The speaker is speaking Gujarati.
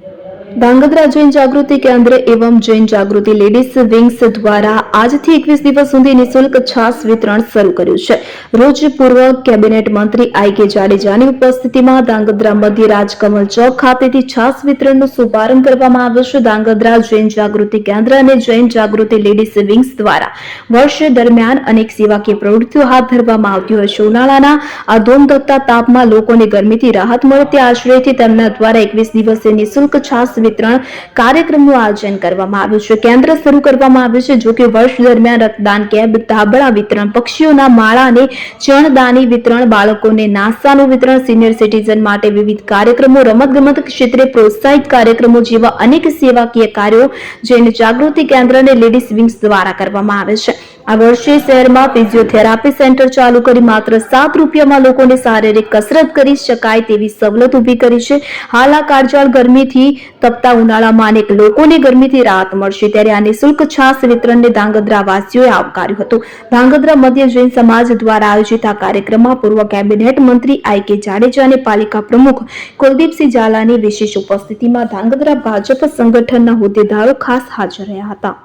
ધાંગધ્રા જૈન જાગૃતિ કેન્દ્ર એવમ જૈન જાગૃતિ લેડીઝ વિંગ્સ દ્વારા આજથી એકવીસ દિવસ સુધી નિઃશુલ્ક છાસ વિતરણ શરૂ કર્યું છે. રોજ પૂર્વ કેબિનેટ મંત્રી આઈ કે જાડેજાની ઉપસ્થિતિમાં ધાંગધ્રા મધ્ય રાજકમલ ચોક ખાતેથી છાસ વિતરણનો શુભારંભ કરવામાં આવ્યો છે. ધાંગધ્રા જૈન જાગૃતિ કેન્દ્ર અને જૈન જાગૃતિ લેડીઝ વિંગ્સ દ્વારા વર્ષ દરમિયાન અનેક સેવાકીય પ્રવૃત્તિઓ હાથ ધરવામાં આવતી હોય છે. ઉનાળાના આ ધોમધોકતા તાપમાં લોકોને ગરમીથી રાહત મળે તે આશ્રયથી તેમના દ્વારા એકવીસ દિવસે નિઃશુલ્ક છાસ વિતરણ કાર્યક્રમનું આયોજન કરવામાં આવ્યું છે. કેન્દ્ર શરૂ કરવામાં આવ્યું છે જો કે વર્ષ દરમિયાન રક્તદાન કેમ્પ, ધાબળા વિતરણ, પક્ષીઓના માળા અને ચણદાની વિતરણ, બાળકોને નાસ્તાનું વિતરણ, સિનિયર સિટીઝન માટે વિવિધ કાર્યક્રમો, રમતગમત ક્ષેત્રે પ્રોત્સાહિત કાર્યક્રમો જેવા અનેક સેવાકીય કાર્યો જૈન જાગૃતિ કેન્દ્ર અને લેડીઝ વિંગ્સ દ્વારા કરવામાં આવે છે. આ વર્ષે શહેરમાં ફિઝિયોથેરાપી સેન્ટર ચાલુ કરી માત્ર સાત રૂપિયામાં લોકોને શારીરિક કસરત કરી શકાય તેવી સવલત ઊભી કરી છે. હાલ આ કાળજાળ ગરમીથી તપતા ઉનાળામાં અનેક લોકોને ગરમીથી રાહત મળશે ત્યારે આ નિઃશુલ્ક છાસ વિતરણને ધાંગધ્રા વાસીઓએ આવકાર્યું હતું. ધાંગધ્રા મધ્ય જૈન સમાજ દ્વારા આયોજિત આ કાર્યક્રમમાં પૂર્વ કેબિનેટ મંત્રી આઈ કે જાડેજા અને પાલિકા પ્રમુખ કુલદીપસિંહ ઝાલાની વિશેષ ઉપસ્થિતિમાં ધાંગધ્રા ભાજપ સંગઠનના હોદ્દેદારો ખાસ હાજર રહ્યા હતા.